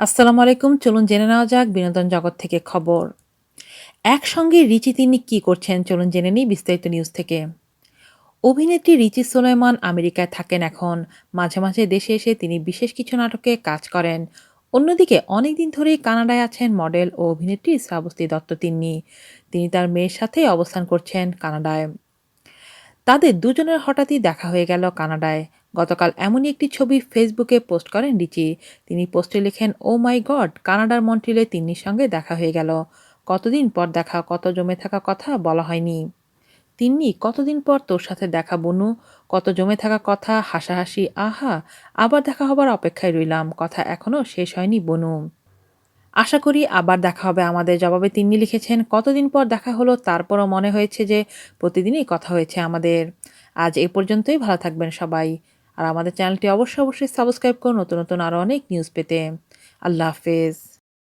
আসসালামু আলাইকুম, চলুন জেনে নেওয়া যাক বিনোদন জগৎ থেকে খবর। একসঙ্গে রিচি, তিনি কি করছেন, চলুন জেনে নিই বিস্তারিত নিউজ থেকে। অভিনেত্রী রিচি সোলেমান আমেরিকায় থাকেন এখন। মাঝে মাঝে দেশে এসে তিনি বিশেষ কিছু নাটকে কাজ করেন। অন্যদিকে অনেকদিন ধরেই কানাডায় আছেন মডেল ও অভিনেত্রী শ্রাবস্তী দত্ত তিন্নি। তিনি তার মেয়ের সাথে অবস্থান করছেন কানাডায়। তাদের দুজনের হঠাৎই দেখা হয়ে গেল কানাডায়। গতকাল এমনই একটি ছবি ফেসবুকে পোস্ট করেন রিচি। তিনি পোস্টে লেখেন ও মাই গড কানাডার মন্ট্রিলে তিন্নির সঙ্গে দেখা হয়ে গেল। কতদিন পর দেখা, কত জমে থাকা কথা বলা হয়নি। তিন্নি, কতদিন পর তোর সাথে দেখা, বনু? কত জমে থাকা কথা, হাসাহাসি, আহা, আবার দেখা হবার অপেক্ষায় রইলাম। কথা এখনও শেষ হয়নি, বনু। আশা করি আবার দেখা হবে। আমাদের জবাবে তিনি লিখেছেন, কতদিন পর দেখা হলো, তারপরও মনে হয়েছে যে প্রতিদিনই কথা হয়েছে আমাদের। আজ এ পর্যন্তই, ভালো থাকবেন সবাই। আর আমাদের চ্যানেলটি অবশ্যই অবশ্যই সাবস্ক্রাইব করুন নতুন নতুন আরও অনেক নিউজ পেতে। আল্লাহ হাফেজ।